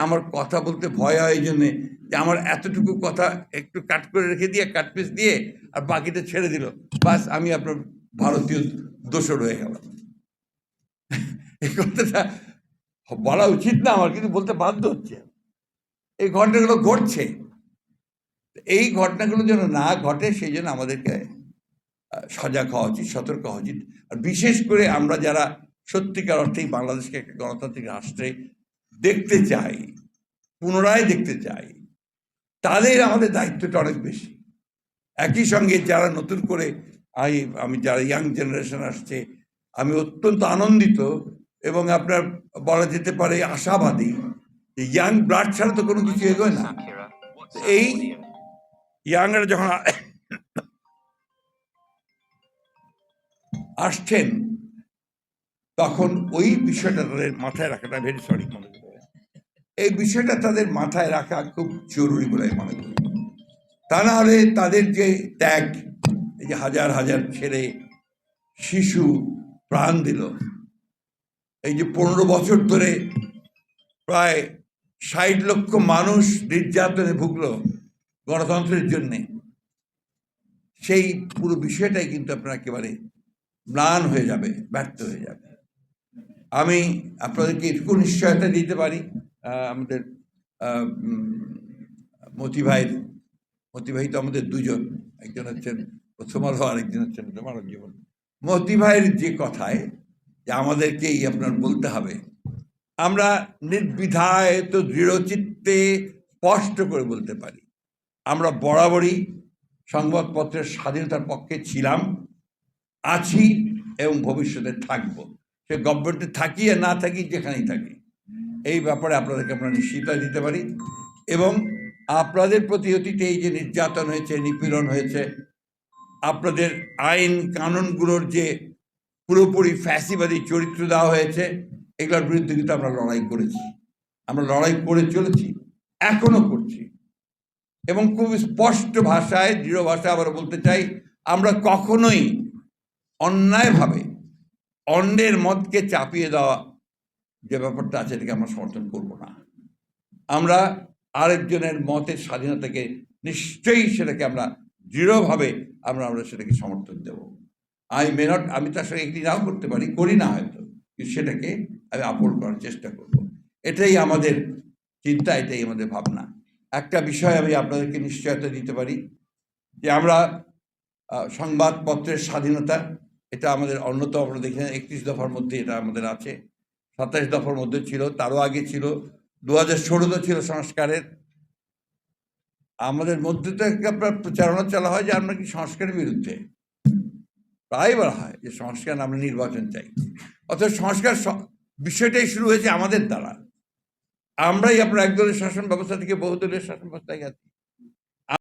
আমার কথা বলতে ভয় হয় এই জন্যে যে আমার এতটুকু কথা একটু কাট করে রেখে দিয়ে কাটপিস দিয়ে আর বাকিটা ছেড়ে দিল। বাস আমি আপনার ভারতীয় দোষর হয়ে গেলাম। এই কথাটা বলা উচিত না আমার, কিন্তু বলতে বাধ্য হচ্ছে। এই ঘটনাগুলো ঘটছে। এই ঘটনাগুলো যেন না ঘটে, সেই জন্য আমাদেরকে সজাগ হওয়া উচিত, সতর্ক হওয়া উচিত। আর বিশেষ করে আমরা যারা সত্যিকার অর্থেই বাংলাদেশকে একটা গণতান্ত্রিক রাষ্ট্রে দেখতে চাই, পুনরায় দেখতে চাই, তাদের আমাদের দায়িত্বটা অনেক বেশি। একই সঙ্গে যারা নতুন করে আই, আমি যারা ইয়াং জেনারেশন আসছে, আমি অত্যন্ত আনন্দিত এবং আপনার বলা যেতে পারে আশাবাদী যে ইয়াং ব্লাড ছাড়া তো কোনো কিছু এগোয় না। এই ইয়াংরা যখন আসছেন, তখন ওই বিষয়টা তাদের মাথায় রাখাটা ভেরি সরি মনে এই বিষয়টা তাদের মাথায় রাখা খুব জরুরি বলে আমি মনে করি। তা না হলে তাদের যে ত্যাগ, এই যে হাজার হাজার ছেলে, শিশু প্রাণ দিল, এই যে পনেরো বছর ধরে প্রায় ষাট লক্ষ মানুষ নির্যাতনে ভুগল গণতন্ত্রের জন্যে, সেই পুরো বিষয়টাই কিন্তু আপনার একেবারে ম্লান হয়ে যাবে, ব্যর্থ হয়ে যাবে। আমি আপনাদেরকে এটুকু নিশ্চয়তা দিতে পারি। আমাদের আহ, উম, মতি ভাইয়ের মতি ভাই তো আমাদের দুজন। একজন হচ্ছেন প্রথম আলো আরেকজন হচ্ছেন মানব জীবন। মতি ভাইয়ের যে কথায় যে আমাদেরকেই আপনার বলতে হবে আমরা নির্বিধায় তো দৃঢ়চিত্তে স্পষ্ট করে বলতে পারি। আমরা বরাবরই সংবাদপত্রের স্বাধীনতার পক্ষে ছিলাম আছি এবং ভবিষ্যতে থাকব। সে গভর্নমেন্টে থাকি আর না থাকি যেখানেই থাকি। এই ব্যাপারে আপনাদেরকে আমরা নিশ্চিতা দিতে পারি। এবং আপনাদের প্রতি অতীতে এই যে নির্যাতন হয়েছে, নিপীড়ন হয়েছে, আপনাদের আইন কানুনগুলোর যে পুরোপুরি ফ্যাসিবাদী চরিত্র দেওয়া হয়েছে, এগুলোর বিরুদ্ধে কিন্তু আমরা লড়াই করেছি। আমরা লড়াই করে চলেছি, এখনও করছি। এবং খুব স্পষ্ট ভাষায়, দৃঢ় ভাষায় আবার বলতে চাই, আমরা কখনোই অন্যায়ভাবে অন্যের মতকে চাপিয়ে দেওয়া যে ব্যাপারটা আছে এটাকে আমরা সমর্থন করব না। আমরা আরেকজনের মতের স্বাধীনতাকে নিশ্চয়ই সেটাকে আমরা দৃঢ়ভাবে আমরা আমরা সেটাকে সমর্থন দেব। আই মে নট আমি তার সঙ্গে একটি নাও করতে পারি, করি না হয়তো, কিন্তু সেটাকে আমি আপন করার চেষ্টা করব। এটাই আমাদের চিন্তা, এটাই আমাদের ভাবনা। একটা বিষয় আমি আপনাদেরকে নিশ্চয়তা দিতে পারি, যে আমরা সংবাদপত্রের স্বাধীনতা, এটা আমাদের অন্যতম, আমরা দেখে একত্রিশ দফার মধ্যে এটা আমাদের আছে। সাতাশ দফার মধ্যে ছিল, তারও আগে ছিল। দু হাজার ষোলোতে ছিল সংস্কারের। আমাদের মধ্যে তো আপনার প্রচারণা চালা হয় যে আমরা কি সংস্কারের বিরুদ্ধে? প্রায় বলা হয় যে সংস্কার আমরা নির্বাচন চাই। অথচ সংস্কার বিষয়টাই শুরু হয়েছে আমাদের দ্বারা। আমরাই আপনার একদলের শাসন ব্যবস্থা থেকে বহুদলীয় শাসন ব্যবস্থায় গেছি